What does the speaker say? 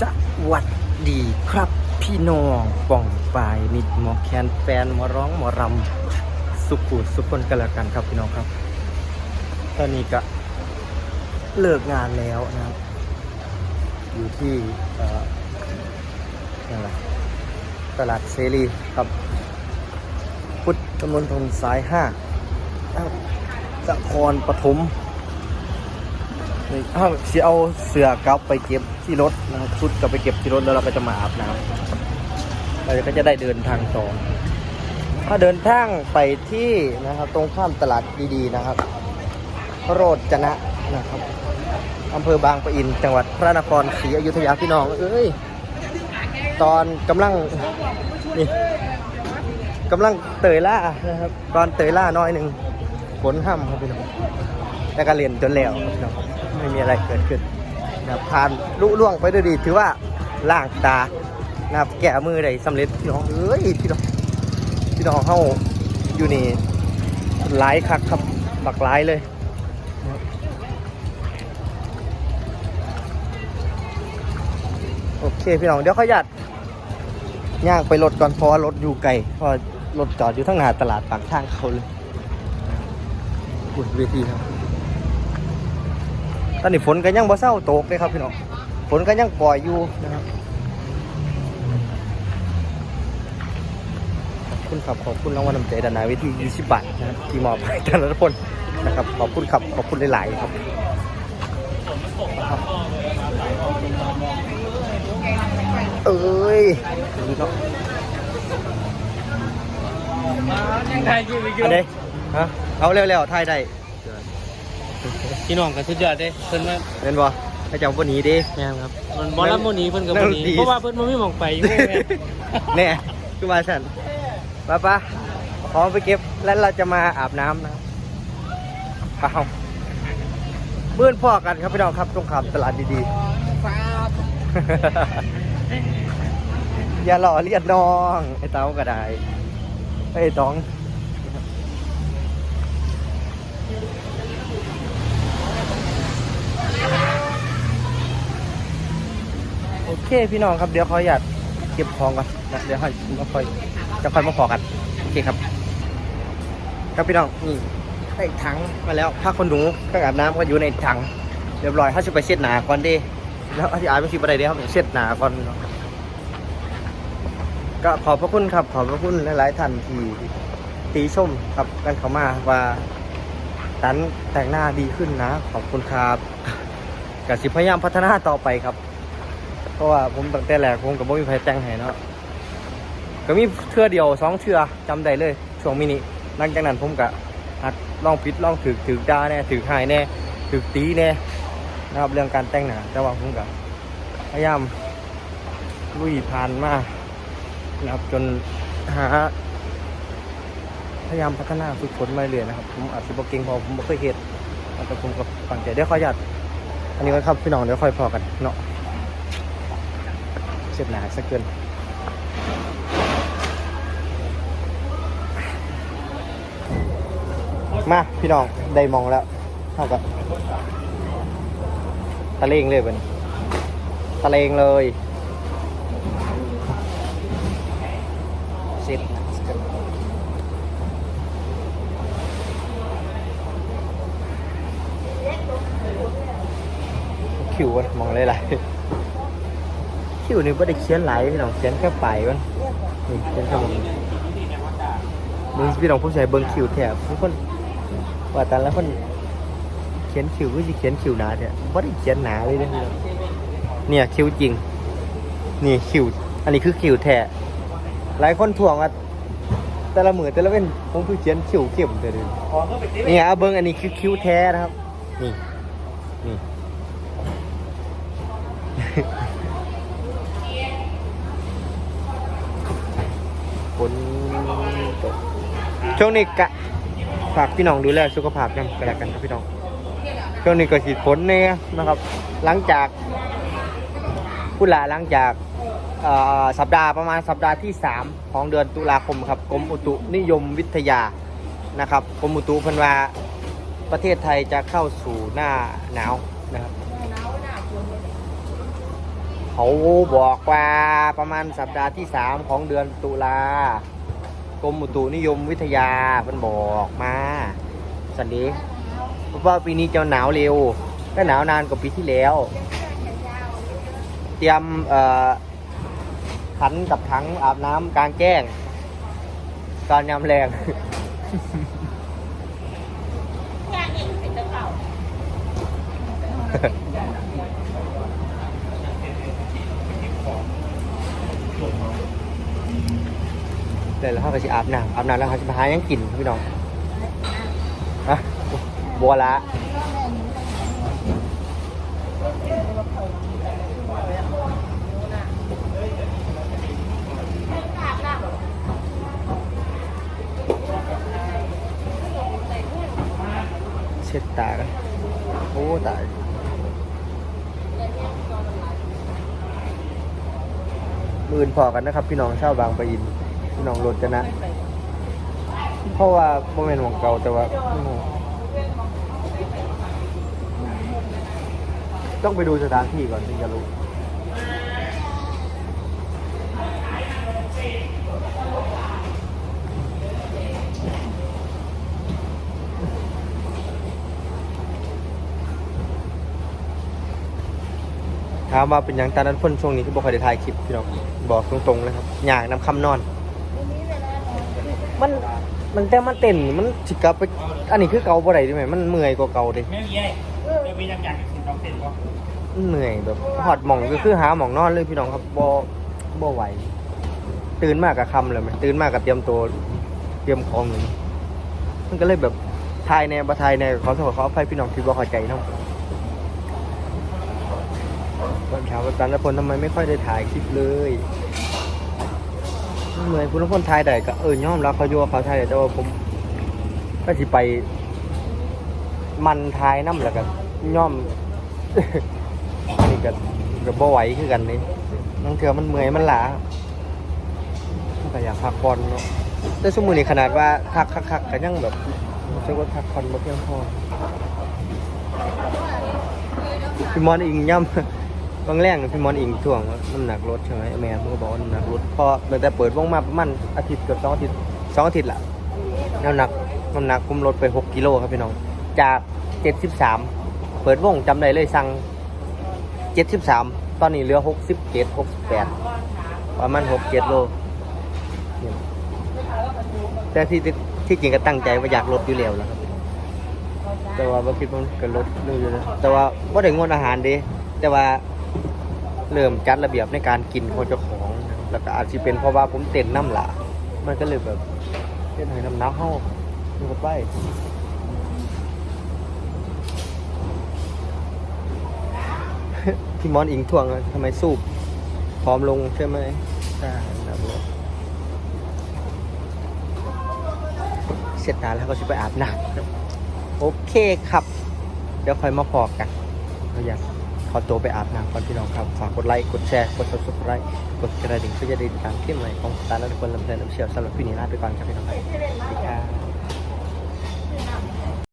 สวัสดีครับพี่น้องป่องปายมิดหมอแคนแฟนหมอร้องหมอรำสุขุสุขคนกันแล้วกันครับพี่น้องครับ ตอนนี้ก็เลิกงานแล้วนะครับอยู่ที่เอ่ออะไรตลาดเสรีครับ พุทธมณฑลสายห้าครับนครปฐม นี่อ้าวสิเอาเสือกลับไปเก็บที่รถนะครับชุดกลับไปเก็บที่รถแล้วเราก็จะมาอาบน้ำเราก็จะได้เดินทางต่อถ้าเดินทางไปที่นะครับ ตรงข้ามตลาดดีๆนะครับ โรจนะนะครับอำเภอบางปะอิน จังหวัดพระนครศรีอยุธยาพี่น้องเอ้ยตอนกำลังนี่กำลังเตยล่านะครับ ตอนเตยล่าน้อยหนึ่งฝนห้ำครับพี่น้องแล้วก็เรียนจนแล้วครับ ไม่มีอะไรเกิดขึ้นนะครับผ่านลุล่วงไปด้วยดี ถือว่าล่างตานะครับแกะมือได้สำเร็จพี่น้องเอ้ยพี่น้องพี่น้องเข้าอยู่นี่หลายคักครับบักหลายเลยโอเคพี่น้องเดี๋ยวขยัดย่างไปรถก่อนเพราะว่ารถอยู่ไกลเพราะรถจอดอยู่ทั้งหน้าตลาดปากทางเขาเลยบุญเวทีครับ ตอนนี้ฝนก็ยังบ่เศร้าตกเลยครับพี่น้องฝนก็ยังปล่อยอยู่นะครับขอบคุณครับขอบคุณรางวัลน้ำใจดานายวิธี20บาทนะครับที่มอบให้ท่านรัฐพลนะครับขอบคุณครับขอบคุณหลายๆครับครับเอ้ยนี่เนาะยังไทยอยู่อีกอยู่อันนี้ฮะเอาเร็วๆถ่ายได้ พี่น้องกันสุดยอดเด้เพิ่นมาเล่นบ่ให้เจ้าวันนี้ดิแม่นครับมันบอลลัมโมนีเพิ่นกับโมนีนั่นดีเพราะว่าเพิ่นบ่มีหม่องไปอยู่แม่นแน่คือมาฉันป้าป้าพร้อมไปเก็บแล้วเราจะมาอาบน้ำนะครับเปล่าเบื่อนพ่อกันครับพี่น้องครับตรงขามตลาดดีๆอย่าหล่อเลียดน้อง ไอ้เต้าก็ได้ไอ้ต้องโอเค พี่น้องครับเดี๋ยวขออยากเก็บของก่อนนะเดี๋ยวค่อยมาค่อยจะค่อยมาขอกันโอเคครับ ครับพี่น้องนี่ได้ถังมาแล้วผ้าคนหนูเครื่องอาบน้ำก็อยู่ในถังเรียบร้อยถ้าจะไปเช็ดหนาก่อนดิแล้วอธิบายไม่คิดอะไรเดียวครับเช็ดหนาก่อนพี่น้องก็ขอบพระคุณครับ ขอบพระคุณหลายๆท่านที่ตีชมครับกันเขามาว่าตันแต่งหน้าดีขึ้นนะ ขอบคุณครับกับสิพยายามพัฒนาต่อไปครับ เพราะว่าผมตั้งแต่แรกผมกับบ่มีใครแต่งให้เนาะก็มีเทื่อเดียวสองเทื่อจำได้เลยช่วงมินิหลังจากนั้นผมก็หัดลองผิดลองถือถือด่าแน่ถือหายแน่ถือตีแน่นะครับเรื่องการแต่งหน้าแต่ว่าผมก็พยายามลุยผ่านมานะครับจนหาพยายามพัฒนาฝึกฝนมาเรื่อยนะครับผมอาจจะบอกเก่งพอผมไม่เคยเห็นแต่ผมก็ตั้งใจเดี๋ยวขออนุญาตอันนี้ก็ครับพี่น้องเดี๋ยวค่อยพอกันเนาะ เสียหนาสักเกินมาพี่น้องได้มองแล้วเท่ากับตะเลงเลยเป็นตะเลงเลยเสร็จหนาสักกินคิวอะมองเลยไร คิวนี่ไม่ได้เขียนหลายพี่น้องเขียนแค่ปลายมันนี่เขียนแค่บนมึงพี่น้องผู้ชายเบิ้งคิวแถบทุกคนว่าแต่ละคนเขียนคิวก็จะเขียนคิวหนาเนี่ยไม่ได้เขียนหนาเลยนะพี่น้องเนี่ยคิวจริง นี่คิว อันนี้คือคิวแท้หลายคนถ่วงว่าแต่ละมือแต่ละเว้นผมคือเขียนคิวเข้มแต่เดิมนี่เอาเบิ้งอันนี้คือคิวแท้นะครับ นี่ นี่ นตกช่วงนี้กะฝากพี่น้องดูแลสุขภาพกันกันแล้วกันครับพี่น้องช่วงนี้ก็ฉีดฝนเนี่ยนะครับ หลังจากพูดละหลังจากสัปดาห์ประมาณสัปดาห์ที่ 3 ของเดือนตุลาคมครับกรมอุตุนิยมวิทยานะครับกรมอุตุพันว่าประเทศไทยจะเข้าสู่หน้าหนาวนะครับ เขาบอกว่าประมาณสัปดาห์ที่ 3 ของเดือนตุลากรมอุตุนิยมวิทยามันบอกมาสันดีเพราะว่าปีนี้จะหนาวเร็วก็หนาวนานกว่าปีที่แล้ว เตรียมเอ่อขันกับถังอาบน้ำกลางแจ้ง ตอนยามแรงงานเองเป็นเจ้าเก่า เลยแล้วเขาก็จะอาบน้ำอาบน้ำแล้วเขาจะไปหายังกินพี่น้องฮะบัวละเช็ดตากันโอ้ตายมือนพอกันนะครับ พี่น้องเช่าวบางปะอิน พี่น้องรถจะนะ เพราะว่าโมเมนต์ของเก่าแต่ว่าต้องไปดูสถานที่ก่อนถึงจะรู้ถามว่าเป็นอย่างตอนนั้นพ่นช่วงนี้ที่บอกใครได้ถ่ายคลิปพี่น้องบอกตรงๆเลยครับอยากนำคำนอน มันมันแต่มันเต้นมันสิกลับไปอันนี้คือเก่าบ่ได้ใช่ไหมมันเมื่อยกว่าเก่าเดิแม่เย้จะมีน้ำยากินต้องเต็มก็เหนื่อยแบบหอดหม่องก็คือหาหม่องนอนเลยพี่น้องครับบ่บ่ไหวตื่นมากกับคำเลยไหมตื่นมากกับเตรียมตัวเตรียมของเลยมันก็เลยแบบทายแนวบ่ทายแนวขอโทษขออภัยพี่น้องที่บ่เข้าใจเนาะตอนเช้ากับตันและพลทำไมไม่ค่อยได้ถ่ายคลิปเลย เหนื่อยคุณทุกคนทายได้ก็เออยอมรับเขาอยู่ว่าเขาทายแต่ว่าผมก็สิไป มันทายน้ำแล้วกันย่อมนนี้ก็ก็บ่ไหวคือกันนี่บางเทื่อมันเมื่อยมันหลามันก็อยากพักผ่อนเนาะแต่สมมือนี่ขนาดว่าพักคักๆก็ยังแบบรู้สึกว่าพักผ่อนบ่เพียงพอพี่มอนอิงย่ำ บางแรงพี่มอนอิงถ่วงว่าน้ำหนักลดใช่ไหมแม่เพิ่นก็บอกว่าน้ำหนักลดพอตั้งแต่เปิดวงมาประมาณอาทิตย์เกือบสองอาทิตย์สองอาทิตย์ละน้ำหนักน้ำหนักผมลดไปหกกิโลครับพี่น้อง จากเจ็ดสิบสามเปิดวงจำได้เลยสั่งเจ็ดสิบสามตอนนี้เหลือหกสิบเจ็ดหกสิบแปดประมาณหกเจ็ดโล แต่ที่ที่จริงก็ตั้งใจว่าอยากลดอยู่แล้วแหล้วครับแต่ว่าบ่คิดว่ามันก็ลดเรื่อยๆนะแต่ว่าบ่ได้งดอาหารด้แต่ว่า เริ่มจัดระเบียบในการกินของเจ้าของนะครับแล้วก็อาจจะเป็นเพราะว่าผมเต้นน้ำหลามันก็เลยแบบเต้นให้น้ำหน้ำเฮาดูเข้าไปพี่มอนอิงถ่วงอะทำไมสูบพร้อมลงใช่ไหมใช่ครับผมเสร็จงานแล้วก็จะไปอาบน้ำครับโอเคครับ เดี๋ยวค่อยมาพอกันเราอยากข อตัวไปอาบน้ำก่อนพี่น้องครับ ฝากกดไลค์ กดแชร์ กด subscribe กดกระดิ่งเพื่อจะได้ติดตามคลิปใหม่ของตาร์และทุกคนลำเพลินน้ำเชี่ยวสำหรับพี่นีลาไปก่อนครับพี่น้องครับ